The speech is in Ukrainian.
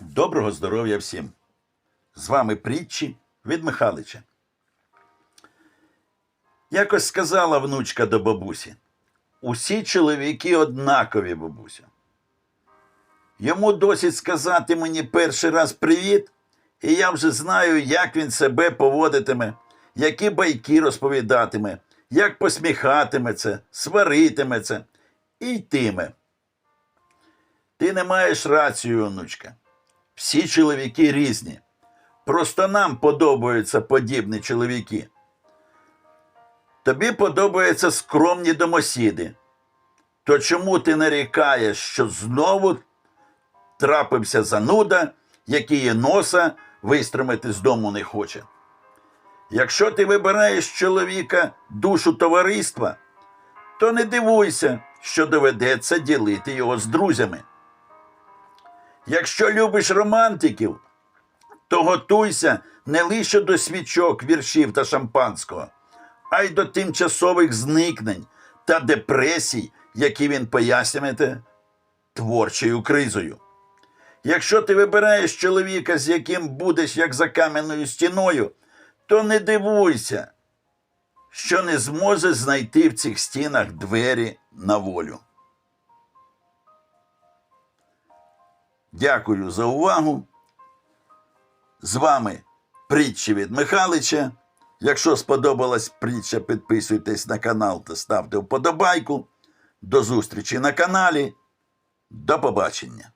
Доброго здоров'я всім! З вами притчі від Михалича. Якось сказала внучка до бабусі: усі чоловіки однакові, бабуся. Йому досить сказати мені перший раз привіт, і я вже знаю, як він себе поводитиме, які байки розповідатиме, як посміхатиметься, сваритиметься і йтиме. Ти не маєш рацію, онучка. Всі чоловіки різні. Просто нам подобаються подібні чоловіки. Тобі подобаються скромні домосіди. То чому ти нарікаєш, що знову трапився зануда, який і носа вистромити з дому не хоче? Якщо ти вибираєш чоловіка душу товариства, то не дивуйся, що доведеться ділити його з друзями. Якщо любиш романтиків, то готуйся не лише до свічок, віршів та шампанського, а й до тимчасових зникнень та депресій, які він пояснює творчою кризою. Якщо ти вибираєш чоловіка, з яким будеш як за кам'яною стіною, то не дивуйся, що не зможеш знайти в цих стінах двері на волю. Дякую за увагу. З вами притчі від Михалича. Якщо сподобалась притча, підписуйтесь на канал та ставте вподобайку. До зустрічі на каналі. До побачення.